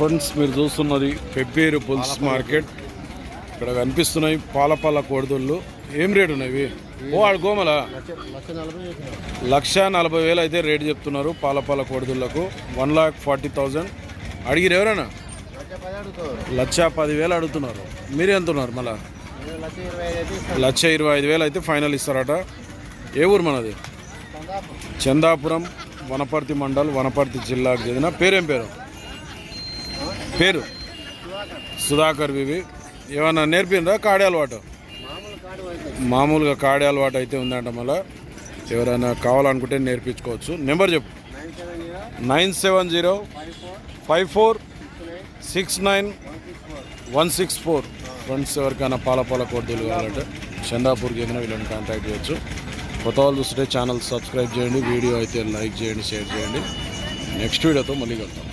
Friends మీరు చూస్తున్నది Pebbair pulls market. ఇక్కడ కనిపిస్తున్నాయి పాలపాల కోడిదొళ్ళు. ఏం రేటు ఉన్నాయి ఓ ఆడు గోమల. లక్ష నలభై వేలు అయితే రేటు చెప్తున్నారు పాలపాల కోడిదొళ్ళకు. One lakh forty thousand. అడిగిరు ఎవరైనా? లక్ష పది పదివేలు అడుగుతున్నారు. మీరు ఎంత ఉన్నారు మళ్ళా? లక్ష ఇరవై ఐదు వేలు అయితే ఫైనల్ ఇస్తారట. ఏ ఊరు మనది? చందాపురం వనపర్తి మండల్ వనపర్తి జిల్లాకు చెందిన పేరేం పేరు? పేరు? సుధాకర్ వివి. ఏమన్నా నేర్పిందా కాడే అలవాటు? మామూలుగా కాడే అలవాటు అయితే ఉందంట మళ్ళా. ఎవరైనా కావాలనుకుంటే నేర్పించుకోవచ్చు. నెంబర్ చెప్పు. Nine seven zero five four six nine one six four. One friends ఎవరికైనా పాలపాల కోర్టులు కావాలంటే చందాపూర్కి ఏదైనా వీళ్ళని కాంటాక్ట్ చేయొచ్చు. కొత్త వాళ్ళు చూస్తే ఛానల్ సబ్స్క్రైబ్ చేయండి వీడియో అయితే లైక్ చేయండి షేర్ చేయండి. నెక్స్ట్ వీడియోతో మళ్ళీ కలుద్దాం.